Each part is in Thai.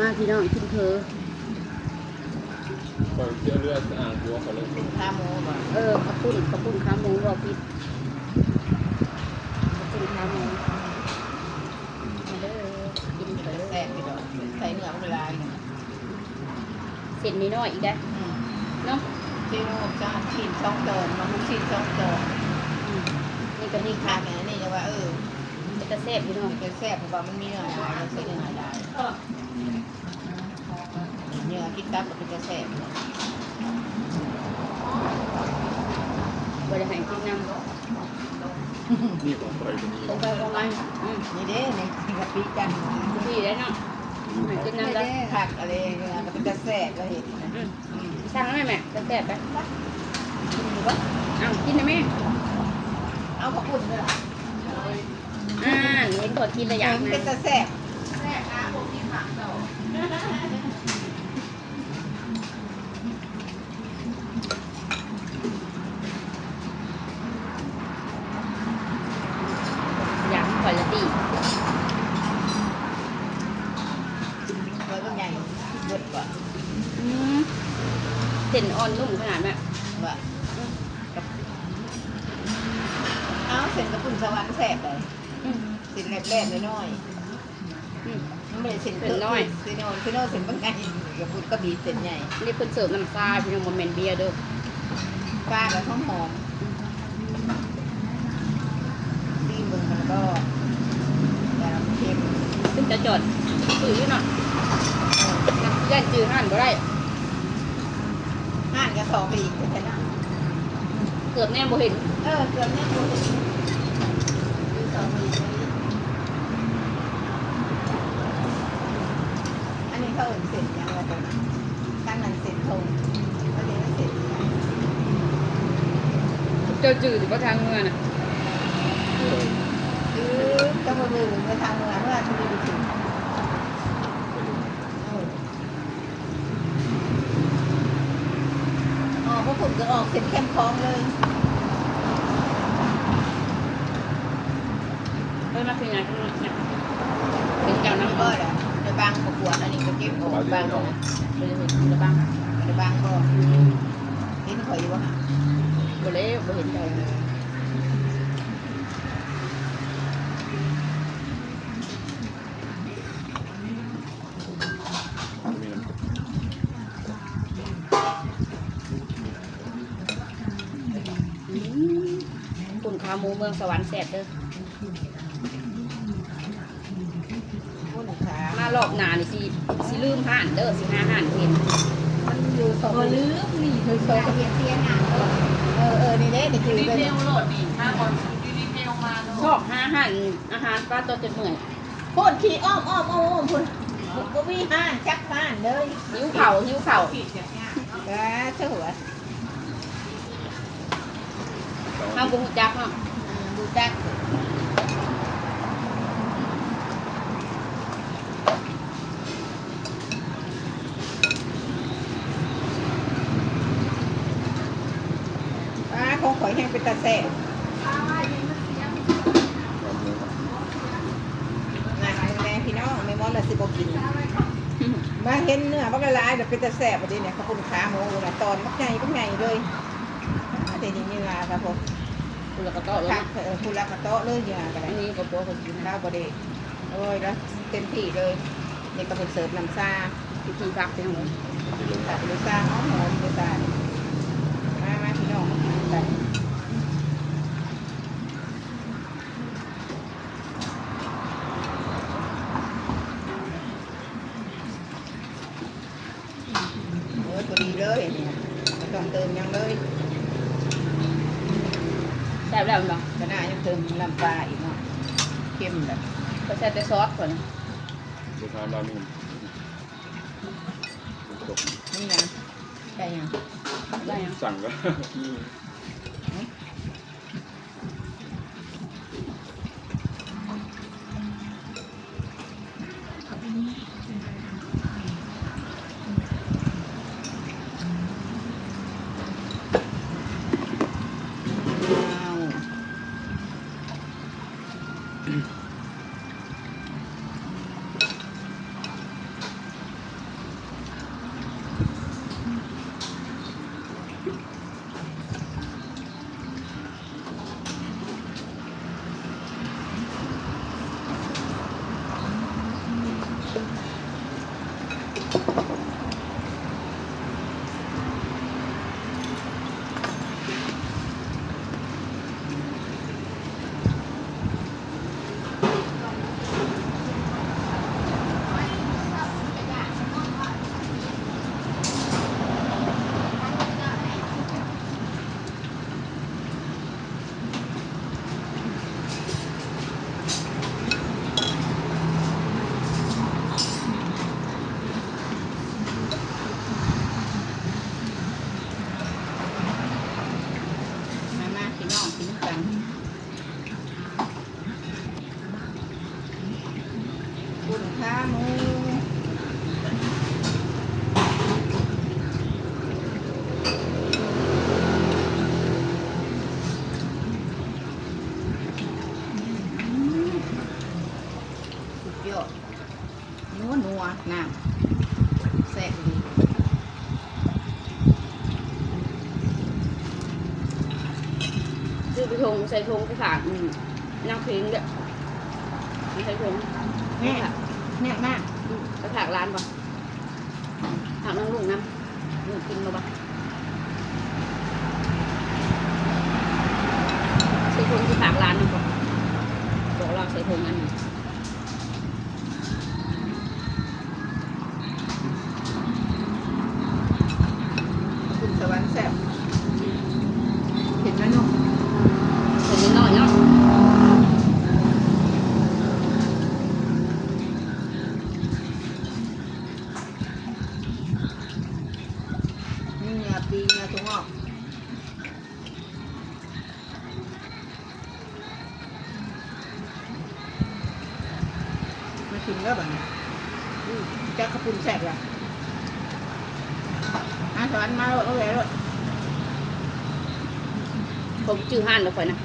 มาพี่น้องกินเพอก่อนเชื่อเลือดอ่างหัวเขาเลยข้าหมูบ่เออกระปุ้นกระปุ้นขาหมูบอกผิดกระปุ้นขาหมูมาเด้อกินเพอแซ่บไปดอกใส่เนื้อมันลายเสร็จนิดหน่อยอีกได้ออืมเนาะซีโน่จ้าชิ้นสองตอนมาลูกชิ้นสองตอนอืมนี่ก็นี่ทาค่ะนเนี่ยนี่จะว่าเออ จะแซ่บพี่น้องมันเป็นแซ่บเพราะว่ามันมีเนื้อหลายใส่เนื้อหลายเนื้อกินกับมันเป็นจะแซ่บบริหารกินน้ำนี่ของใครตรงนี้ตรงไปตรงมาอืมนี่เด้นี่กะปิกันพี่ได้เนาะให้กินไม่น้ำได้ได้ผักอะไรเนื้อมันเป็นจะแซ่บก็เห็นนะอืมอืมสั่งไหมแม่จะแซ่บไปกินดูว่าอ้าวกินได้ไหมเอาผักอุ่นด้วยเหร ออ่าเห็นกดกินระยะมันนะเป็นจะแซ่บอยากคุณภาพเลยก็ใหญ่เบิดกว่าอืมเส้นอ่อนนุ่มขนาดแบบว่าเอาเส้นกระปุ่นสวรรค์แซ่บเลยอืมเส้นแรกๆน้อยอืมๆมันไม่ได้เส้นเส้นน้อยเส้นน้อยเส้นน้อยเส้นบางไงกระปุ่นก็บีบเส้นใหญ่นี่เพิ่นเสิร์ฟน้ำซาพี่น้องโมเมนเบียร์เด้อปลาแล้วหอมหอมดีเมืองมันก็แต่เค็มซึ่งจะจอดซื้ออยู่เนาะนักย่านจือห่านบ่ได้ห่านกระสอบไปอีกแค่นั้นเกือบแน่บ่เห็น เออ เกือบแน่นเลยอันนี้เขา เอิ่นเสร็จยังไงตรงนั้นตั้งนั้นเสร็จทงอันนี้เสร็จเจ้าจือหรือว่าทางเมืองน่ะเออจะมาลืมไปทางเมืองเมื่อชุมพรอ๋อพวกผมจะออกเส้นเข้มคล้องเลยเพิ่นมาคืองานข้างเป็นเจ้าน้ำน้ำก็อ้อยเดี๋ยวใน บางประกวดอันนี้ก็เก็บออกบางนะบ่ได้เห็นอยู่บ้างในบางก็เห็นข่อยอยว่าบ่เลยบ่เห็นใจเลยมีน้ำอืมปุ่นขาหมูเมืองสวรรค์แซ่บเด้อ ผู้หนุ่มขามารอบหน้านี่สิสิลืมห่านเด้อสิหาห่านเห็นมันอยู่สองบ่ลืมนี่คือโซกับเพียนเทียนอะเออเออนี่เด้นี่คือดีเป็นเทลโหลดนี่ถ้าก่อนดีเทลมาโหลชอดบหาห่านอาหารปลาตัวจนเหนื่อยพูดขี่อ้อมอ้อมอ้อมอ้อมพูดก็วิ่งห้านจักห้านเลยหิวเข่าวหิวเข่าวผิดอย่างเงี้ยกะเชื่อหัวข้าวบุ้งจักเนาะดูจักป้าของข่อยแห้ง เป็นตาแซ่บความเนื้อนะแม่พี่น้องไม่มอนละสิบกิน มาเห็นเนื้อบักละลายแบบเป็นตะแสบประเดี๋ยวเนี่ยเขาคุณขาหมูนะตอนบักใหญ่บักใหญ่เลยเดี๋ยวนี้มีลาครับผมคุณละกระโต๊ะเลยคักเออคุณรักกระโต๊ะเลยอย่างกันอันเลยนี้กระโปรงคนกินข้าวประเดี๋ยวโอ้ยแล้วเต็มที่เลยนี่ก็เป็นเสิร์ฟน้ำซาพิธีพักเป็นของที่ลงตัดลูกซาหอมหอมลูกซามามาพี่น้องมากินกันโอ้ยพอดีเลยเนี่ยไม่ต้อง เติมหยังเลยแซ่บแล้วเนาะก็น่ายังเติมน้ำปลาอีกเนาะเข้มแบบก็ใส่แต่ซอสก่อนดูทางด้านนี้ตกนี่นะใช่ยังได้ยังสั่งก็ ไปทงใส่ทงไปฝากอืมนั่งเพลงเด้อใส่ทงแม่เนี่ยมากอืมไปฝากร้านป่ะฝากน้องลุงน้ำลุงกินมาป่ะใส่ทงไปฝากร้านนึงป่ะบอกเราใส่ทงอันหนึง คุณสวรรค์แซ่บเห็นไหมนุ่ม ใส่นิดหน่อยเนาะ นี่เนื้อปีเนื้อถั่วงอกมาชิมแล้วแบบนี้อืมจะกระปุนแซ่บละอาสวรรค์มาแล้วเอาไว้แล้วผมจื้อห้านแล้วค่อยนะ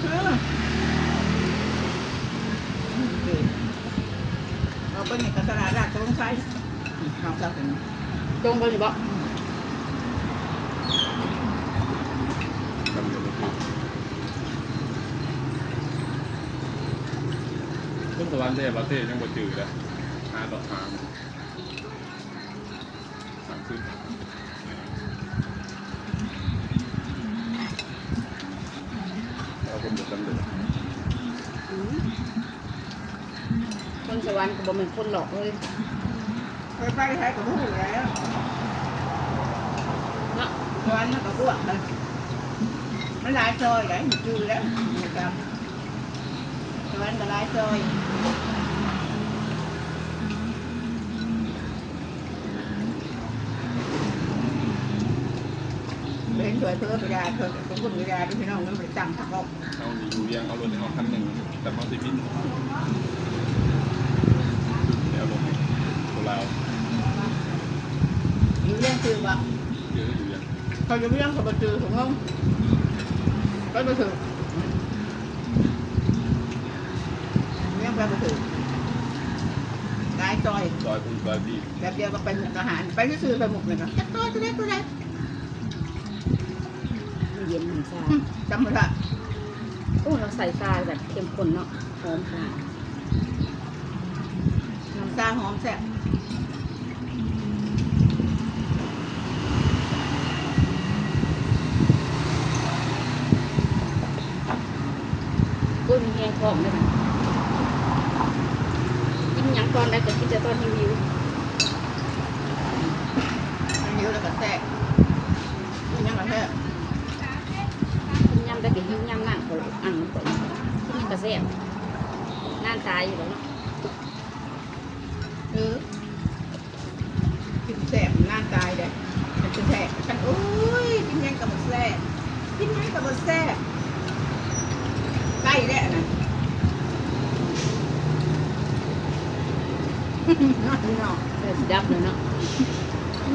เออเราไปในตลาดราชวงศ์ไซเราจะเป็น ตรงไปหรือเปล่าทำเดี๋ยวเราคือต้นสวรรค์เทพประเทศยังบ่จืดเลยหาต่อหางหางขึ้นเอาคนเดือดกันเลยอืมคนสวรรค์ก็บ่เป็นคนหลอกเลยไปไปใช้กับผู้แล้วเนาะสวรรค์มันก็บวกเลยมันหลายซอยไหนมันจืดแล้วนะครับสวรรค์ก็หลาย ซอยเล่นสวยเพื่อประหยัดเพื่อสมบูรณ์ประหยัดพี่น้องมันไปจังทักออกเอาหนีอยู่เรียงเอารถในห้องคันหนึ่งแต่เขาสิบินเดี๋ยวลงตัวเราอยู่เรื่อง คือว่าเยอะอยู่เรียงเขาจะเรื่องกับประตูของเราก็ประตูเรื่องไปประตูกายจอยซอยคุณซอยบีแบบเดียวก็ไปหมุกอาหาร ไปซื้อๆไปหมุกเลยนะจักตัวตัวไหนตัวไหนมันเย็นมันชาอืมจำไม่ได้โอ้เราใส่ปลาแบบเข้มข้นเนาะหอมขนาดน้ำตาหอมแซ่บ กุ้ยมีแห้งท้องเลยนะกินหยังตอนใดก็กินแต่ตอนหิวมันหิวแล้วก็แซ่บนี่ยังไงแซ่บๆกินยำได้ก็หิวยำนั่นก็อันก็กินกระแซ่บน่านตายอยู่แล้วเนาะ เออกินแซ่บหน้าตายเลยมันจะแซ่บฉันโอ้ยกินยังกับมันแซ่บกินยังกับมันแซ่บใกล้แล้วนะ น้อยน้อยเออสิดับเลยเนาะ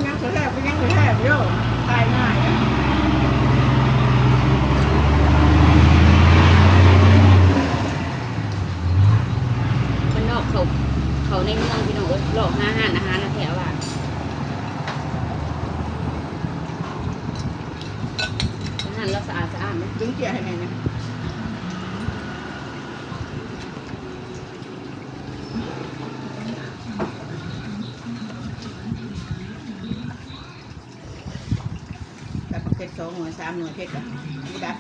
ยังแทกไปยังกระแทกโย่ตายง่ายอะมันนอกเขาเขาในเมืองพี่น้องเอ้ยหลอกหาอาหารอาหารนะแถวว่าอาหารเราสะอาดสะอาดเนาะดึงเกียร์ให้แม่นะ กับผักเผ็ดสองหน่วยสามหน่วยเพชรกับดับ